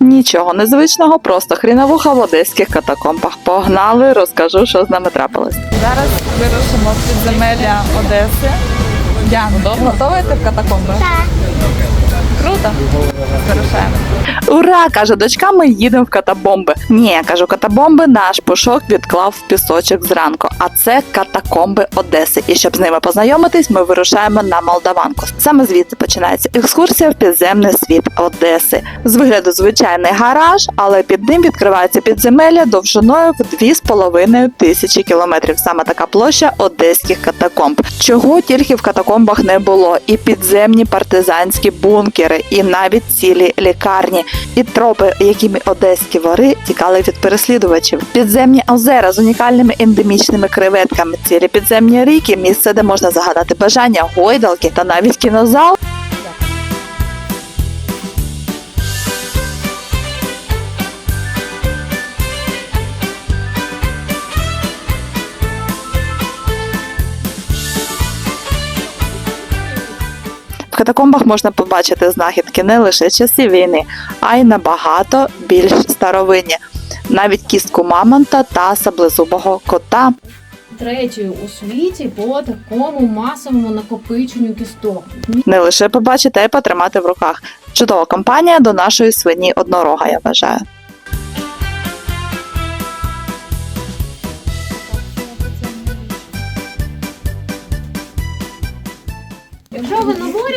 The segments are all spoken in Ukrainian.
Нічого незвичного, просто хріновуха в одеських катакомбах. Погнали, розкажу, що з нами трапилось. Зараз вирушимо в підземелля Одеси. Яна, готова йти в катакомби? Так. Круто. Вирушаємо. Ура! каже дочка, ми їдемо в катабомби. Ні, кажу, катабомби наш пушок відклав в пісочок зранку. А це катакомби Одеси. І щоб з ними познайомитись, ми вирушаємо на Молдаванку. Саме звідси починається екскурсія в підземний світ Одеси. З вигляду звичайний гараж, але під ним відкривається підземелля довжиною в 2,5 тисячі кілометрів. Саме така площа одеських катакомб. Чого тільки в катакомбах не було, і підземні партизанські бункери, і навіть цілі лікарні, і тропи, якими одеські вори тікали від переслідувачів. Підземні озера з унікальними ендемічними креветками, цілі підземні ріки, місце, де можна загадати бажання, гойдалки та навіть кінозал. Катакомбах можна побачити знахідки не лише часів війни, а й набагато більш старовинні. Навіть кістку мамонта та саблезубого кота. третьою у світі по такому масовому накопиченню кісток. Не лише побачити, а й потримати в руках. Чудова компанія до нашої свині однорога, я вважаю.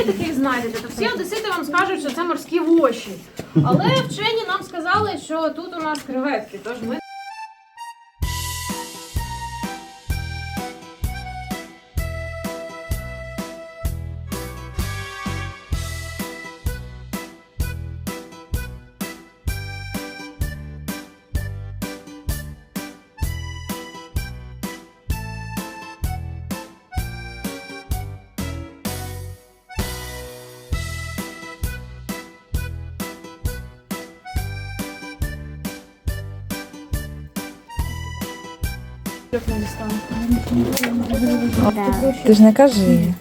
Таких знайдете, то всі одесити вам скажуть, що це морські воші. Але вчені нам сказали, що тут у нас креветки, тож ми. Ти ж не кажи.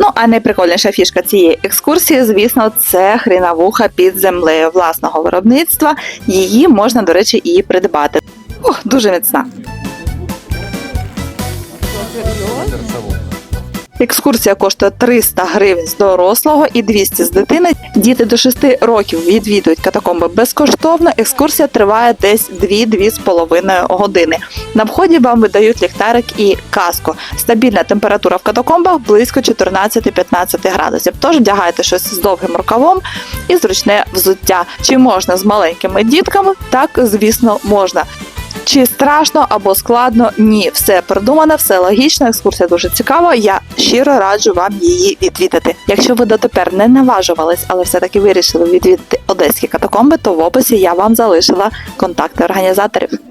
Ну, а найприкольніша фішка цієї екскурсії, звісно, це хрінавуха під землею власного виробництва. Її можна, до речі, і придбати. Ух, дуже міцна. Екскурсія коштує 300 гривень з дорослого і 200 з дитини. Діти до 6 років відвідують катакомби безкоштовно. Екскурсія триває десь 2-2,5 години. На вході вам видають ліхтарик і каску. Стабільна температура в катакомбах близько 14-15 градусів. Тож вдягайте щось з довгим рукавом і зручне взуття. Чи можна з маленькими дітками? Так, звісно, можна. Чи страшно або складно? Ні, все придумано, все логічно. Екскурсія дуже цікава. Я щиро раджу вам її відвідати. Якщо ви дотепер не наважувались, але все-таки вирішили відвідати одеські катакомби, то в описі я вам залишила контакти організаторів.